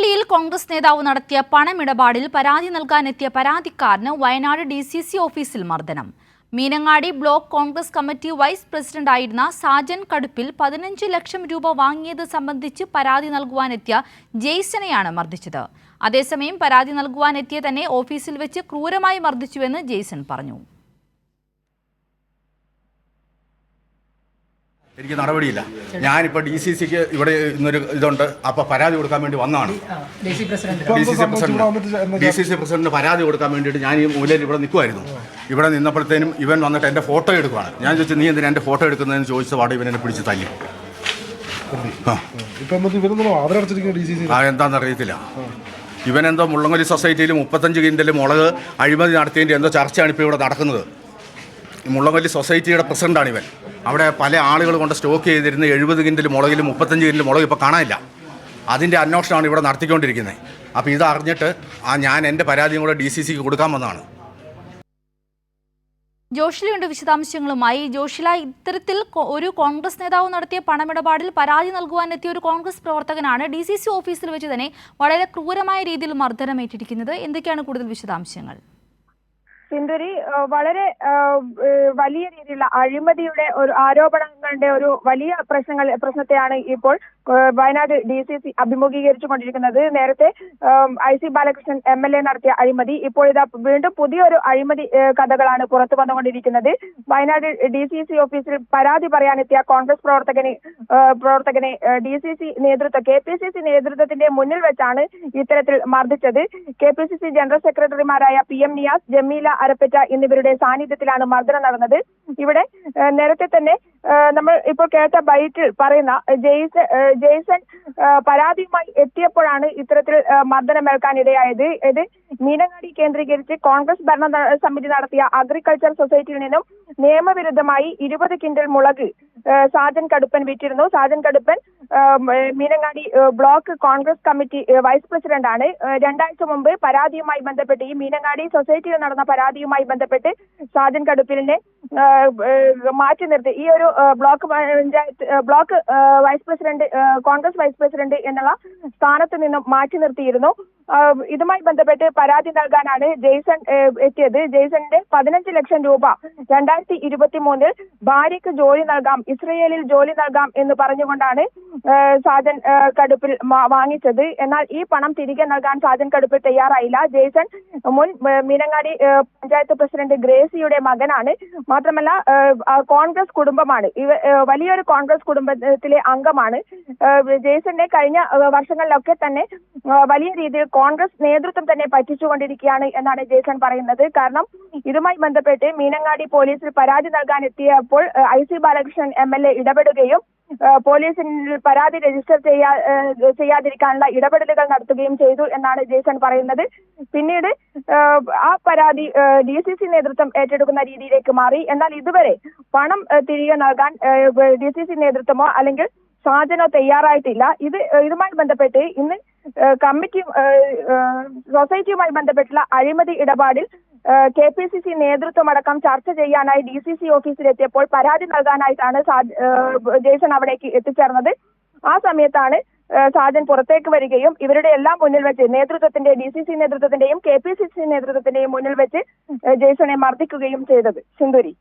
മീനങ്ങാടിയിൽ കോൺഗ്രസ് നേതാവ് നടത്തിയ പണമിടപാടിൽ പരാതി നൽകാനെത്തിയ പരാതിക്കാരന് വയനാട് ഡി സി സി ഓഫീസിൽ മർദ്ദനം. Meenangadi block Congress committee vice പ്രസിഡന്റായിരുന്ന സാജൻ കടുപ്പിൽ പതിനഞ്ച് ലക്ഷം രൂപ വാങ്ങിയത് സംബന്ധിച്ച് പരാതി നൽകുവാനെത്തിയ ജെയ്സനെയാണ് മർദ്ദിച്ചത്. അതേസമയം പരാതി നൽകുവാനെത്തിയ തന്നെ ഓഫീസിൽ വെച്ച് ക്രൂരമായി മർദ്ദിച്ചുവെന്ന് ജെയ്സൺ പറഞ്ഞു. എനിക്ക് നടപടിയില്ല. ഞാനിപ്പോൾ ഡി സി സിക്ക് ഇവിടെ ഇന്നൊരു ഇതുണ്ട്. അപ്പോൾ പരാതി കൊടുക്കാൻ വേണ്ടി വന്നതാണ്. D C C president. D C C പ്രസിഡന്റിന് പരാതി കൊടുക്കാൻ വേണ്ടിയിട്ട് ഞാൻ ഈ മൂലയിൽ ഇവിടെ നിൽക്കുമായിരുന്നു ഇവിടെ നിന്നപ്പോഴത്തേനും ഇവൻ വന്നിട്ട് എന്റെ ഫോട്ടോ എടുക്കുകയാണ് ഞാൻ ചോദിച്ചു നീ എന്തിനാ എന്റെ ഫോട്ടോ എടുക്കുന്നതെന്ന് ചോദിച്ച പാടെ ഇവൻ എന്നെ പിടിച്ച് തല്ലി. ആ. അറിയത്തില്ല ഇവനെന്തോ മുള്ളംകൊല്ലി സൊസൈറ്റിയിൽ മുപ്പത്തഞ്ച് കിൻഡൽ മുളക് അഴിമതി നടത്തിയതിന്റെ എന്തോ ചർച്ചയാണ് ഇപ്പോൾ ഇവിടെ നടക്കുന്നത്. ഈ മുള്ളംകൊല്ലി സൊസൈറ്റിയുടെ പ്രസിഡന്റാണ് ഇവൻ അവിടെ പല ആളുകൾ കൊണ്ട് സ്റ്റോക്ക് ചെയ്തിരുന്ന എഴുപത് കിൻഡിൽ മുളകിൽ മുപ്പത്തഞ്ച് കിൻഡിൽ മുളക് ഇപ്പോൾ കാണാനില്ല. അതിന്റെ അന്വേഷണമാണ് ഇവിടെ നടത്തിക്കൊണ്ടിരിക്കുന്നത്. അപ്പോൾ ഇത് അറിഞ്ഞിട്ട് ആ ഞാൻ എന്റെ പരാതിയും കൂടെ ഡി സി സിക്ക് കൊടുക്കാൻ വന്നതാണ് ജോഷിലയുണ്ട് വിശദാംശങ്ങളുമായി. ജോഷില ഇത്തരത്തിൽ ഒരു കോൺഗ്രസ് നേതാവ് നടത്തിയ പണമിടപാടിൽ പരാതി നൽകുവാനെത്തിയ ഒരു കോൺഗ്രസ് പ്രവർത്തകനാണ് ഡി സി സി ഓഫീസിൽ വെച്ച് തന്നെ വളരെ ക്രൂരമായ രീതിയിൽ മർദ്ദനമേറ്റിരിക്കുന്നത്. എന്തൊക്കെയാണ് കൂടുതൽ വിശദാംശങ്ങൾ? സിന്ധുരി വളരെ വലിയ രീതിയിലുള്ള അഴിമതിയുടെ ഒരു ആരോപണങ്ങളുടെ ഒരു വലിയ പ്രശ്നങ്ങൾ പ്രശ്നത്തെയാണ് ഇപ്പോൾ വയനാട് ഡി സി സി അഭിമുഖീകരിച്ചു കൊണ്ടിരിക്കുന്നത് നേരത്തെ I C Balakrishnan M L A നടത്തിയ അഴിമതി ഇപ്പോൾ ഇതാ വീണ്ടും പുതിയൊരു അഴിമതി കഥകളാണ് പുറത്തു വന്നുകൊണ്ടിരിക്കുന്നത്. വയനാട് ഡി സി സി ഓഫീസിൽ പരാതി പറയാനെത്തിയ കോൺഗ്രസ് പ്രവർത്തകന് പ്രവർത്തകനെ ഡി സി സി നേതൃത്വം കെ പി സി സി നേതൃത്വത്തിന്റെ മുന്നിൽ വെച്ചാണ് ഇത്തരത്തിൽ മർദ്ദിച്ചത്. K P C C general സെക്രട്ടറിമാരായ പി എം നിയാസ് ജമീല അരപ്പറ്റ എന്നിവരുടെ സാന്നിധ്യത്തിലാണ് മർദ്ദനം നടന്നത്. ഇവിടെ നേരത്തെ തന്നെ നമ്മൾ ഇപ്പോൾ കേട്ട ബൈറ്റിൽ പറയുന്ന ജെയ്സൺ ജെയ്സൺ പരാതിയുമായി എത്തിയപ്പോഴാണ് ഇത്തരത്തിൽ മർദ്ദനമേൽക്കാൻ ഇടയായത് ഇത് മീനങ്ങാടി കേന്ദ്രീകരിച്ച് കോൺഗ്രസ് ഭരണ സമിതി നടത്തിയ അഗ്രികൾച്ചർ സൊസൈറ്റിയിൽ നിന്നും നിയമവിരുദ്ധമായി ഇരുപത് കിൻഡൽ മുളക് Sajan Kaduppan വിറ്റിരുന്നു Sajan Kaduppan Meenangadi block Congress committee vice president ആണ്. രണ്ടാഴ്ച മുമ്പ് പരാതിയുമായി ബന്ധപ്പെട്ട് ഈ മീനങ്ങാടി സൊസൈറ്റിയിൽ നടന്ന പരാതിയുമായി ബന്ധപ്പെട്ട് സാജൻ ഏഹ് മാറ്റി നിർത്തി. ഈ ഒരു block panchayat block vice president Congress vice president എന്നുള്ള സ്ഥാനത്ത് നിന്നും മാറ്റി നിർത്തിയിരുന്നു. ഇതുമായി ബന്ധപ്പെട്ട് പരാതി നൽകാനാണ് ജെയ്സൺ എത്തിയത്. ജെയ്സണിന്റെ പതിനഞ്ച് ലക്ഷം രൂപ. രണ്ടായിരത്തി ഇരുപത്തി മൂന്നിൽ ഭാര്യയ്ക്ക് ജോലി നൽകാം ഇസ്രയേലിൽ ജോലി നൽകാം എന്ന് പറഞ്ഞുകൊണ്ടാണ് സാജൻ കടുപ്പിൽ വാങ്ങിച്ചത്. എന്നാൽ ഈ പണം തിരികെ നൽകാൻ സാജൻ കടുപ്പിൽ തയ്യാറായില്ല. ജേസൺ മുൻ മീനങ്ങാടി പഞ്ചായത്ത് പ്രസിഡന്റ് ഗ്രേസിയുടെ മകനാണ്. മാത്രമല്ല കോൺഗ്രസ് കുടുംബമാണ്. ഇവ വലിയൊരു കോൺഗ്രസ് കുടുംബത്തിലെ അംഗമാണ്. ജേസന്റെ കഴിഞ്ഞ വർഷങ്ങളിലൊക്കെ തന്നെ വലിയ രീതിയിൽ കോൺഗ്രസ് നേതൃത്വം തന്നെ പറ്റിച്ചുകൊണ്ടിരിക്കുകയാണ് എന്നാണ് ജേസൻ പറയുന്നത്. കാരണം ഇതുമായി ബന്ധപ്പെട്ട് മീനങ്ങാടി പോലീസിൽ പരാതി നൽകാൻ എത്തിയപ്പോൾ I C Balakrishnan M L A ഇടപെടുകയും പോലീസിൽ പരാതി രജിസ്റ്റർ ചെയ്യാ ചെയ്യാതിരിക്കാനുള്ള ഇടപെടലുകൾ നടത്തുകയും ചെയ്തു എന്നാണ് ജേസൺ പറയുന്നത്. പിന്നീട് ആ പരാതി ഡി സി സി നേതൃത്വം ഏറ്റെടുക്കുന്ന രീതിയിലേക്ക് മാറി. എന്നാൽ ഇതുവരെ പണം തിരികെ നൽകാൻ ഡി സി സി നേതൃത്വമോ അല്ലെങ്കിൽ സാജനോ തയ്യാറായിട്ടില്ല. ഇത് ഇതുമായി ബന്ധപ്പെട്ട് ഇന്ന് കമ്മിറ്റി സൊസൈറ്റിയുമായി ബന്ധപ്പെട്ടുള്ള അഴിമതി ഇടപാടിൽ കെ പി സി സി നേതൃത്വമടക്കം ചർച്ച ചെയ്യാനായി ഡി സി സി ഓഫീസിലെത്തിയപ്പോൾ പരാതി നൽകാനായിട്ടാണ് ജേസൺ അവിടേക്ക് എത്തിച്ചേർന്നത്. ആ സമയത്താണ് സാജൻ പുറത്തേക്ക് വരികയും ഇവരുടെ എല്ലാം മുന്നിൽ വെച്ച് നേതൃത്വത്തിന്റെ ഡി സി സി നേതൃത്വത്തിന്റെയും കെ പി സി സി നേതൃത്വത്തിന്റെയും മുന്നിൽ വെച്ച് ജേസണെ മർദ്ദിക്കുകയും ചെയ്തത്. സിന്ധുരി